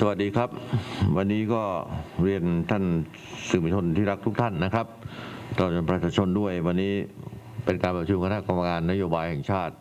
สวัสดีครับ วันนี้ก็เรียนท่านสื่อมวลชนที่รักทุกท่านนะครับตลอดจนประชาชนด้วย วันนี้เป็นการประชุมคณะกรรมการนโยบายแห่งชาติ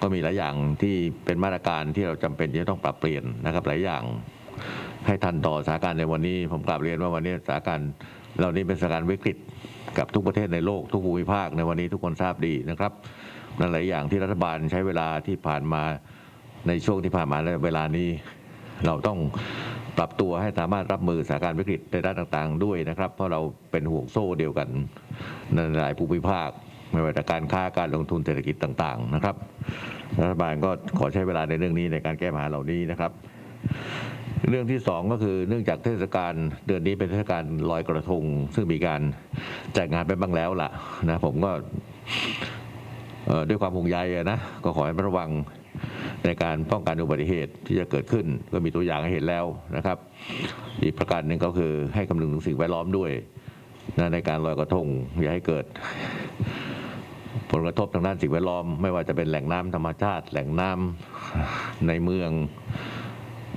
ก็มีหลายอย่างที่เป็นมาตรการที่เราจำเป็นที่จะต้องปรับเปลี่ยนนะครับ หลายอย่างให้ทันต่อสถานการณ์ในวันนี้ ผมกลับเรียนว่าวันนี้สถานการณ์เหล่านี้เป็นสถานการณ์วิกฤตกับทุกประเทศในโลกทุกภูมิภาคในวันนี้ทุกคนทราบดีนะครับนั่นหลายอย่างที่รัฐบาลใช้เวลาที่ผ่านมาในช่วงที่ผ่านมาและเวลานี้ เราต้องปรับตัวให้สามารถรับมือสถานการณ์วิกฤตในด้านต่างๆ ด้วยนะครับ เพราะเราเป็นห่วงโซ่เดียวกันในหลายภูมิภาคไม่ว่าจะการค้าการลงทุนเศรษฐกิจต่างๆนะครับรัฐบาลก็ขอใช้เวลาในเรื่องนี้ในการแก้ปัญหาเหล่านี้นะครับ เรื่องที่สองก็คือเนื่องจากเทศกาลเดือนนี้เป็นเทศกาลลอยกระทง ซึ่งมีการจัดงานไปบ้างแล้วล่ะนะผมก็ด้วยความห่วงใยนะก็ขอให้ระวัง ในการป้องกันอุบัติเหตุที่จะเกิดขึ้น ก็มีตัวอย่างให้เห็นแล้วนะครับ อีกประการหนึ่งก็คือให้คำนึงถึงสิ่งแวดล้อมด้วยนะในการลอยกระทงอย่าให้เกิด ผลกระทบทางด้านสิ่งแวดล้อม ไม่ว่าจะเป็นแหล่งน้ำธรรมชาติ แหล่งน้ำในเมือง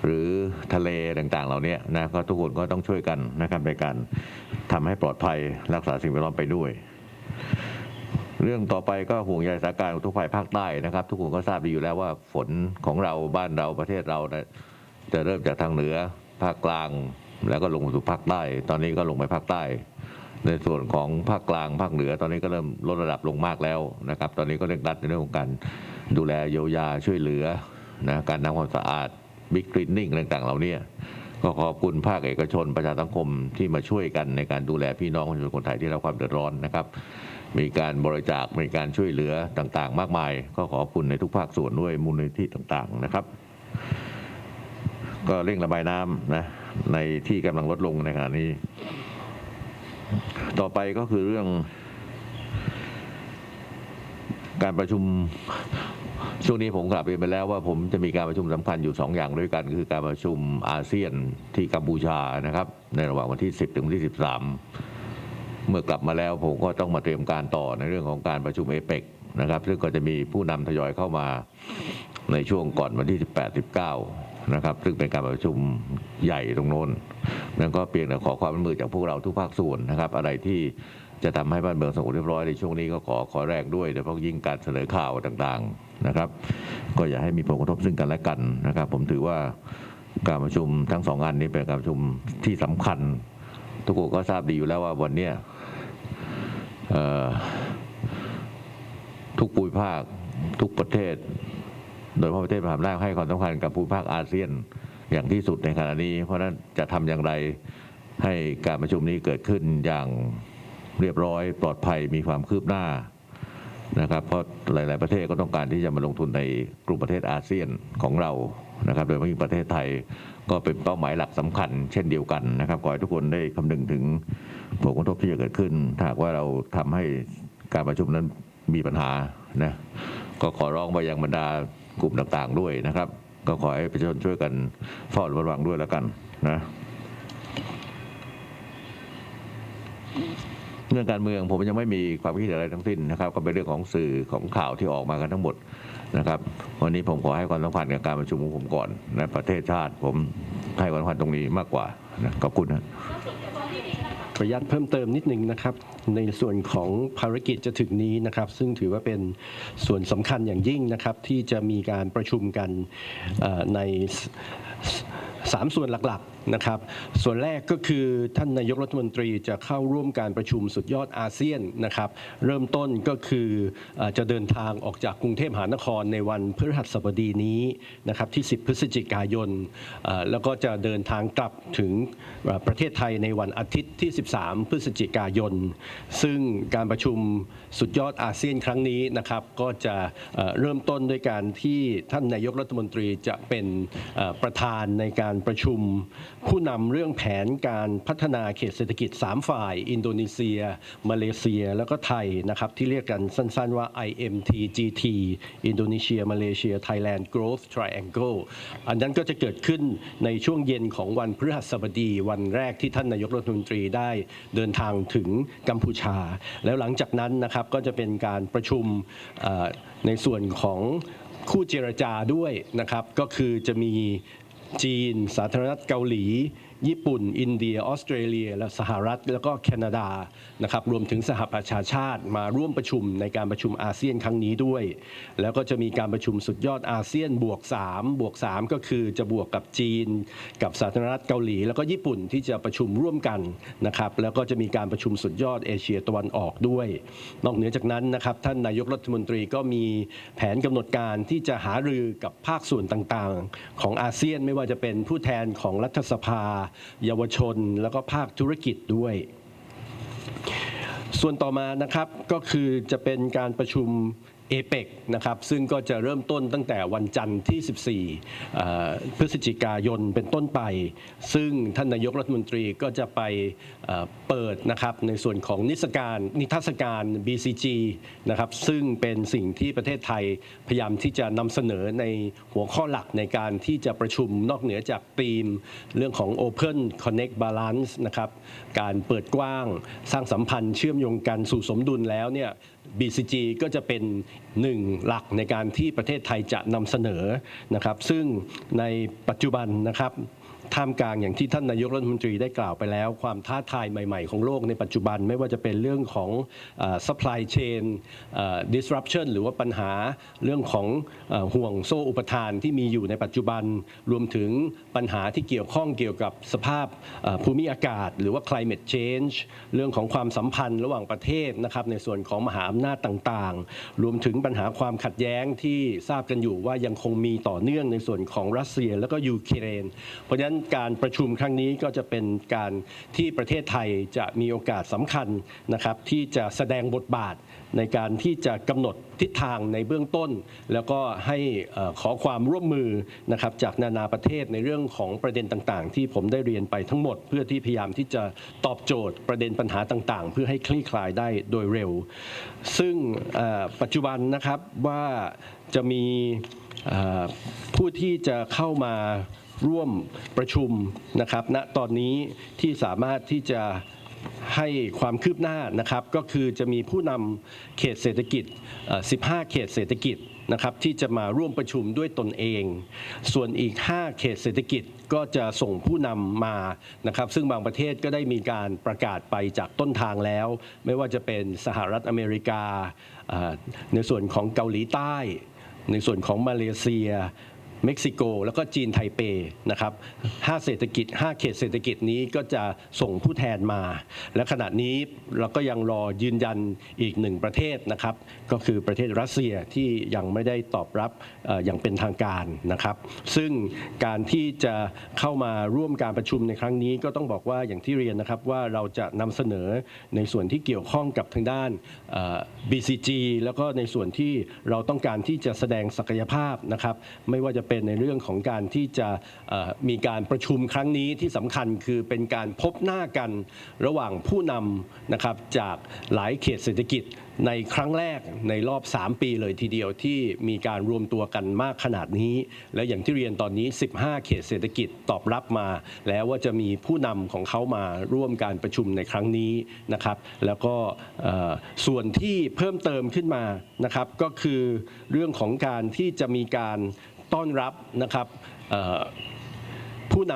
หรือทะเลต่างๆ เหล่านี้นะก็ทุกคนก็ต้องช่วยกันนะครับในการทำให้ปลอดภัยรักษาสิ่งแวดล้อมไปด้วย เรื่องต่อไปก็ห่วงใยสถานการณ์อุทกภัยภาคใต้นะครับ ทุกคนก็ทราบดีอยู่แล้วว่าฝนของเราบ้านเราประเทศเรานะจะเริ่มจากทางเหนือภาคกลาง แล้วก็ลงสู่ภาคใต้ ตอนนี้ก็ลงไปภาคใต้ ในส่วนของภาคกลางภาคเหนือตอนนี้ก็เริ่มลดระดับลงมากแล้วนะครับ ตอนนี้ก็เร่งรัดในเรื่องของการดูแลเยียวยาช่วยเหลือนะการทำความสะอาดบิ๊กคลีนนิ่งต่างๆเหล่านี้ก็ขอบคุณภาคเอกชนประชาสังคมที่มาช่วยกันในการดูแลพี่น้องประชาชนคนไทยที่รับความเดือดร้อนนะครับ มีการบริจาคมีการช่วยเหลือต่างๆ มากมาย ก็ขอบคุณในทุกภาคส่วนด้วยมูลนิธิต่างๆนะครับ ก็เร่งระบายน้ำนะในที่กำลังลดลงในขณะนี้ ต่อไปก็คือเรื่อง การประชุมช่วงนี้ผมกลับเรียนไปแล้วว่าผมจะมีการประชุมสำคัญอยู่สองอย่างด้วยกัน คือการประชุมอาเซียนที่กัมพูชานะครับ ในระหว่างวันที่ 10 ถึงวันที่ 13 เมื่อกลับมาแล้วผมก็ต้องมาเตรียมการต่อในเรื่องของการประชุมเอเปกนะครับ ซึ่งก็จะมีผู้นำทยอยเข้ามาในช่วงก่อนวันที่ 18 19 นะครับ ซึ่งเป็นการประชุมใหญ่ตรงโน้นนั่นก็เพียงแต่ขอความร่วมมือจากพวกเราทุกภาคส่วนนะครับ อะไรที่จะทำให้บ้านเมืองสงบเรียบร้อยในช่วงนี้ก็ขอขอแรกด้วยโดยเฉพาะยิ่งการเสนอข่าวต่างๆนะครับ ก็อย่าให้มีผลกระทบซึ่งกันและกันนะครับ ผมถือว่าการประชุมทั้งสองอันนี้เป็นการประชุมที่สำคัญ ทุกคนก็ทราบดีอยู่แล้วว่าวันนี้ ทุกภูมิภาคทุกประเทศ โดยเฉพาะประเทศมหาอำนาจให้ความสำคัญกับภูมิภาคอาเซียนอย่างที่สุดในขณะนี้ เพราะฉะนั้นจะทำอย่างไรให้การประชุมนี้เกิดขึ้นอย่างเรียบร้อยปลอดภัยมีความคืบหน้า นะครับเพราะหลาย ๆ ประเทศก็ต้องการที่จะมาลงทุนในกลุ่มประเทศอาเซียนของเรานะครับ โดยเฉพาะประเทศไทยก็เป็นเป้าหมายหลักสำคัญ เช่นเดียวกันนะครับขอให้ทุกคนได้คำนึงถึงผลกระทบที่จะเกิดขึ้นถ้าหากว่าเราทำให้การประชุมนั้นมีปัญหานะก็ขอร้องไปยังบรรดากลุ่มต่าง ๆ ด้วยนะครับ ก็ขอให้ประชาชนช่วยกันเฝ้าระวังด้วยแล้วกันนะ เรื่องการเมืองผมยังไม่มีความคิดอะไรทั้งสิ้นนะครับ ก็เป็นเรื่องของสื่อของข่าวที่ออกมากันทั้งหมดนะครับวันนี้ผมขอให้ความสำคัญกับการประชุมของผมก่อนนะประเทศชาติผมให้ความสำคัญตรงนี้มากกว่านะขอบคุณนะขออนุญาตเพิ่มเติมนิดนึงนะครับ ในส่วนของภารกิจจะถึงนี้นะครับ ซึ่งถือว่าเป็นส่วนสำคัญอย่างยิ่งนะครับ ที่จะมีการประชุมกันใน สสามส่วนหลักๆนะครับส่วนแรกก็คือท่านนายกรัฐมนตรีจะเข้าร่วมการประชุมสุดยอดอาเซียนนะครับเริ่มต้นก็คือจะเดินทางออกจากกรุงเทพมหานครในวันพฤหัสบดีนี้นะครับที่ 10 พฤศจิกายน แล้วก็จะเดินทางกลับถึงประเทศไทยในวันอาทิตย์ที่ 13 พฤศจิกายน ซึ่งการประชุมสุดยอดอาเซียนครั้งนี้นะครับก็จะเริ่มต้นด้วยการที่ท่านนายกรัฐมนตรีจะเป็นประธานในการประชุม ผู้นำเรื่องแผนการพัฒนาเขตเศรษฐกิจ 3 ฝ่าย อินโดนีเซีย มาเลเซีย แล้วก็ไทยนะครับ ที่เรียกกันสั้นๆว่า IMTGT อินโดนีเซีย มาเลเซีย Thailand Growth Triangle อันนั้นก็จะเกิดขึ้นในช่วงเย็นของวันพฤหัสบดีวันแรกที่ท่านนายกรัฐมนตรีได้เดินทางถึงกัมพูชา แล้วหลังจากนั้นนะครับก็จะเป็นการประชุมในส่วนของคู่เจรจาด้วยนะครับ ก็คือจะมี จีน สาธารณรัฐเกาหลี ญี่ปุ่น อินเดีย ออสเตรเลีย และสหรัฐ แล้วก็แคนาดานะครับรวมถึงสหประชาชาติมาร่วมประชุมในการประชุมอาเซียนครั้งนี้ด้วย แล้วก็จะมีการประชุมสุดยอดอาเซียนบวก3บวก3 ก็คือจะบวกกับจีน กับสาธารณรัฐเกาหลี แล้วก็ญี่ปุ่นที่จะประชุมร่วมกันนะครับแล้วก็จะมีการประชุมสุดยอดเอเชียตะวันออกด้วย นอกเหนือจากนั้นนะครับท่านนายกรัฐมนตรีก็มีแผนกำหนดการที่จะหารือกับภาคส่วนต่างๆ ของอาเซียนไม่ว่าจะเป็นผู้แทนของรัฐสภาเยาวชน แล้วก็ภาคธุรกิจด้วย ส่วนต่อมานะครับก็คือจะเป็นการประชุม เอเปกนะครับซึ่งก็จะเริ่มต้นตั้งแต่วันจันทร์ที่ 14 พฤศจิกายนเป็นต้นไป ซึ่งท่านนายกรัฐมนตรีก็จะไปเอ่อเปิดนะครับในส่วนของนิทรรศการนิทรรศการ BCG นะครับซึ่งเป็นสิ่งที่ประเทศไทยพยายามที่จะนำเสนอในหัวข้อหลักในการที่จะประชุมนอกเหนือจากธีม เรื่องของ Open Connect Balance นะครับการเปิดกว้างสร้างสัมพันธ์เชื่อมโยงกันสู่สมดุลแล้วเนี่ย BCG ก็จะเป็นหนึ่งหลักในการที่ประเทศไทยจะนำเสนอนะครับ ซึ่งในปัจจุบันนะครับ ท่ามกลางอย่างที่ท่านนายกรัฐมนตรีได้กล่าวไปแล้ว ความท้าทายใหม่ ๆ ของโลกในปัจจุบันไม่ว่าจะเป็นเรื่องของ supply chain disruption หรือว่าปัญหาเรื่องของห่วงโซ่อุปทานที่มีอยู่ในปัจจุบัน รวมถึงปัญหาที่เกี่ยวข้องเกี่ยวกับสภาพภูมิอากาศ หรือว่า climate change เรื่องของความสัมพันธ์ระหว่างประเทศนะครับในส่วนของมหาอำนาจต่างๆ รวมถึงปัญหาความขัดแย้งที่ทราบกันอยู่ว่ายังคงมีต่อเนื่องในส่วนของรัสเซีย แล้วก็ยูเครน เพราะฉะนั้นการประชุมครั้งนี้ก็จะเป็นการที่ประเทศไทยจะมีโอกาสสำคัญนะครับที่จะแสดงบทบาทในการที่จะกำหนดทิศทางในเบื้องต้น แล้วก็ให้ขอความร่วมมือนะครับจากนานาประเทศในเรื่องของประเด็นต่างๆ ที่ผมได้เรียนไปทั้งหมด เพื่อที่พยายามที่จะตอบโจทย์ประเด็นปัญหาต่างๆ เพื่อให้คลี่คลายได้โดยเร็ว ซึ่งปัจจุบันนะครับว่าจะมีผู้ที่จะเข้ามา ร่วมประชุมนะครับณตอนนี้ที่สามารถที่จะให้ความคืบหน้านะครับ ก็คือจะมีผู้นำเขตเศรษฐกิจ 15 เขตเศรษฐกิจนะครับที่จะมาร่วมประชุมด้วยตนเอง ส่วนอีก 5 เขตเศรษฐกิจก็จะส่งผู้นำมานะครับซึ่งบางประเทศก็ได้มีการประกาศไปจากต้นทางแล้ว ไม่ว่าจะเป็นสหรัฐอเมริกา ในส่วนของเกาหลีใต้ ในส่วนของมาเลเซีย เม็กซิโก แล้วก็จีนไทเปนะครับห้าเศรษฐกิจ 5 เขตเศรษฐกิจนี้ก็จะส่งผู้แทนมา และขณะนี้เราก็ยังรอยืนยันอีกหนึ่งประเทศนะครับ ก็คือประเทศรัสเซียที่ยังไม่ได้ตอบรับออย่างเป็นทางการนะครับ ซึ่งการที่จะเข้ามาร่วมการประชุมในครั้งนี้ก็ต้องบอกว่าอย่างที่เรียนนะครับว่าเราจะนำเสนอในส่วนที่เกี่ยวข้องกับทางด้าน BCG แล้วก็ในส่วนที่เราต้องการที่จะแสดงศักยภาพนะครับ ไม่ว่าจะเป็นในเรื่องของการที่จะมีการประชุมครั้งนี้ที่สำคัญคือเป็นการพบหน้ากันระหว่างผู้นำนะครับจากหลายเขตเศรษฐกิจในครั้งแรกในรอบ 3 ปีเลยทีเดียวที่มีการรวมตัวกันมากขนาดนี้ และอย่างที่เรียนตอนนี้ 15 เขตเศรษฐกิจตอบรับมา แล้วว่าจะมีผู้นำของเขามาร่วมการประชุมในครั้งนี้นะครับ แล้วก็ส่วนที่เพิ่มเติมขึ้นมานะครับ ก็คือเรื่องของการที่จะมีการ ต้อนรับนะครับผู้น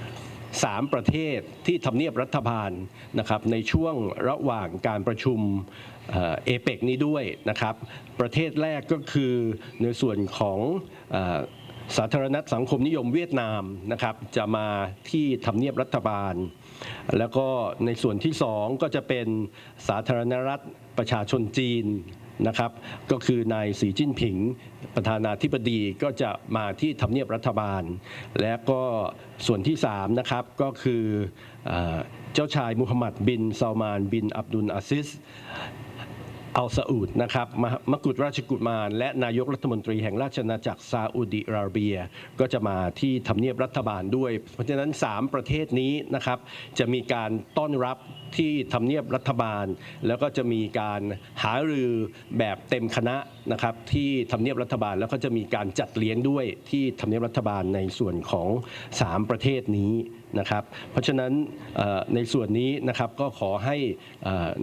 ำสามประเทศที่ทำเนียบรัฐบาลนะครับในช่วงระหว่างการประชุมเอเปกนี้ด้วยนะครับ ประเทศแรกก็คือในส่วนของสาธารณรัฐสังคมนิยมเวียดนามนะครับจะมาที่ทำเนียบรัฐบาล แล้วก็ในส่วนที่สองก็จะเป็นสาธารณรัฐประชาชนจีน นะครับ ก็คือนายสีจิ้นผิง ประธานาธิบดีก็จะมาที่ทำเนียบรัฐบาล และก็ส่วนที่3นะครับก็คือเจ้าชายมุฮัมหมัดบินซาลมานบินอับดุลอาซิส อัลซาอุดนะครับมมกุฎราชกุมาร และนายกรัฐมนตรีแห่งราชอาณาจักรซาอุดิอาระเบีย ก็จะมาที่ทำเนียบรัฐบาลด้วย เพราะฉะนั้น 3 ประเทศนี้นะครับจะมีการต้อนรับที่ทำเนียบรัฐบาล แล้วก็จะมีการหารือแบบเต็มคณะนะครับที่ทำเนียบรัฐบาลแล้วก็จะมีการจัดเลี้ยงด้วยที่ทำเนียบรัฐบาลในส่วนของ 3 ประเทศนี้ นะครับ เพราะฉะนั้นในส่วนนี้นะครับก็ขอให้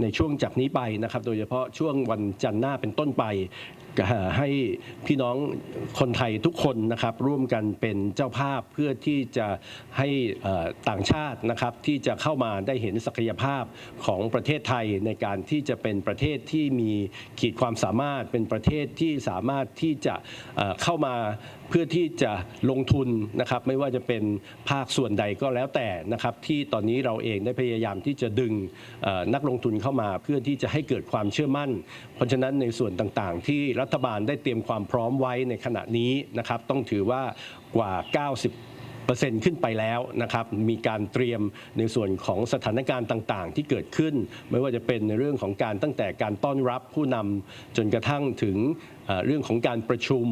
ในช่วงจากนี้ไปนะครับ โดยเฉพาะช่วงวันจันทร์หน้าเป็นต้นไป ให้พี่น้องคนไทยทุกคนนะครับร่วมกันเป็นเจ้าภาพเพื่อที่จะให้ต่างชาตินะครับที่จะเข้ามาได้เห็นศักยภาพของประเทศไทยในการที่จะเป็นประเทศที่มีขีดความสามารถเป็นประเทศที่สามารถที่จะเข้ามาเพื่อที่จะลงทุนนะครับไม่ว่าจะเป็นภาคส่วนใดก็แล้วแต่นะครับที่ตอนนี้เราเองได้พยายามที่จะดึงนักลงทุนเข้ามาเพื่อที่จะให้เกิดความเชื่อมั่น เพราะฉะนั้นในส่วนต่างๆ ที่รัฐบาลได้เตรียมความพร้อมไว้ในขณะนี้นะครับต้องถือว่ากว่า 90เปอร์เซ็นต์ขึ้นไปแล้วนะครับ มีการเตรียมในส่วนของสถานการณ์ต่างๆ ที่เกิดขึ้น ไม่ว่าจะเป็นในเรื่องของการตั้งแต่การต้อนรับผู้นำจนกระทั่งถึงเรื่องของการประชุม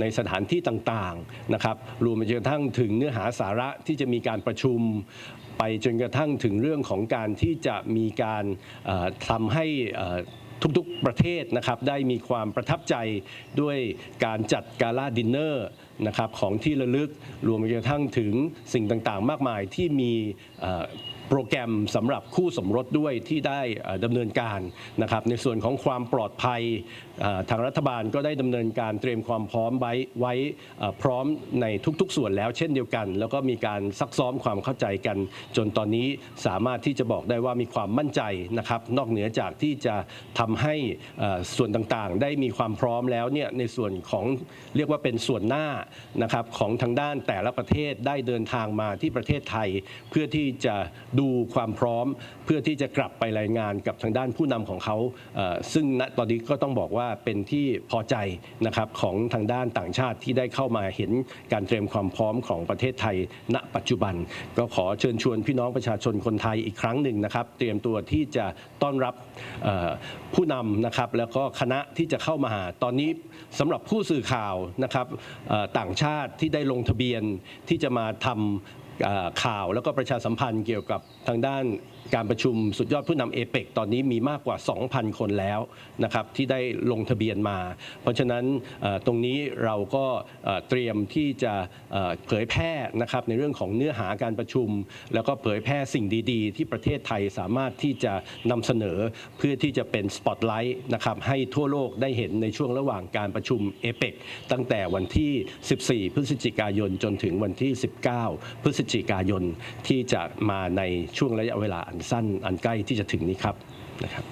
ในสถานที่ต่างๆนะครับ รวมไปจนกระทั่งถึงเนื้อหาสาระที่จะมีการประชุมไปจนกระทั่งถึงเรื่องของการที่จะมีการเอ่อทำให้อ่อ ทุกๆประเทศนะครับได้มีความประทับใจด้วยการจัดกาลาดินเนอร์นะครับของที่ระลึกรวมไปจนกระทั่งถึงสิ่งต่างๆ มากมายที่มี โปรแกรมสำหรับคู่สมรสด้วยที่ได้ดำเนินการนะครับในส่วนของความปลอดภัยทางรัฐบาลก็ได้ดำเนินการเตรียมความพร้อมไว้ไว้พร้อมในทุกๆ ส่วนแล้วเช่นเดียวกัน แล้วก็มีการซักซ้อมความเข้าใจกัน จนตอนนี้สามารถที่จะบอกได้ว่ามีความมั่นใจนะครับนอกเหนือจากที่จะทำให้ส่วนต่างๆ ได้มีความพร้อมแล้วเนี่ยในส่วนของเรียกว่าเป็นส่วนหน้านะครับของทางด้านแต่ละประเทศได้เดินทางมาที่ประเทศไทย เพื่อที่จะดููความพร้อมเพื่อที่จะกลับไปรายงานกับทางด้านผู้นำของเขาซึ่งณตอนนี้ก็ต้องบอกว่าเป็นที่พอใจนะครับของทางด้านต่างชาติที่ได้เข้ามาเห็นการเตรียมความพร้อมของประเทศไทย ณ ปัจจุบัน ก็ขอเชิญชวนพี่น้องประชาชนคนไทยอีกครั้งหนึ่งนะครับ เตรียมตัวที่จะต้อนรับผู้นำนะครับแล้วก็คณะที่จะเข้ามาหาตอนนี้สำหรับผู้สื่อข่าวนะครับต่างชาติที่ได้ลงทะเบียนที่จะมาทำ ข่าวแล้วก็ประชาสัมพันธ์เกี่ยวกับทางด้าน การประชุมสุดยอดผู้นำเอเปกตอนนี้มีมากกว่า 2,000 คนแล้วนะครับที่ได้ลงทะเบียนมา เพราะฉะนั้นตรงนี้เราก็เตรียมที่จะเอ่อเผยแพร่นะครับในเรื่องของเนื้อหาการประชุม แล้วก็เผยแพร่สิ่งดีๆ ที่ประเทศไทยสามารถที่จะนำเสนอเพื่อที่จะเป็นสปอตไลท์นะครับให้ทั่วโลกได้เห็นในช่วงระหว่างการประชุมเอเปกตั้งแต่วันที่ 14 พฤศจิกายนจนถึงวันที่ 19 พฤศจิกายนที่จะมาในช่วงระยะเวลาอันสั้นอันใกล้ที่จะถึงนี้ครับนะครับ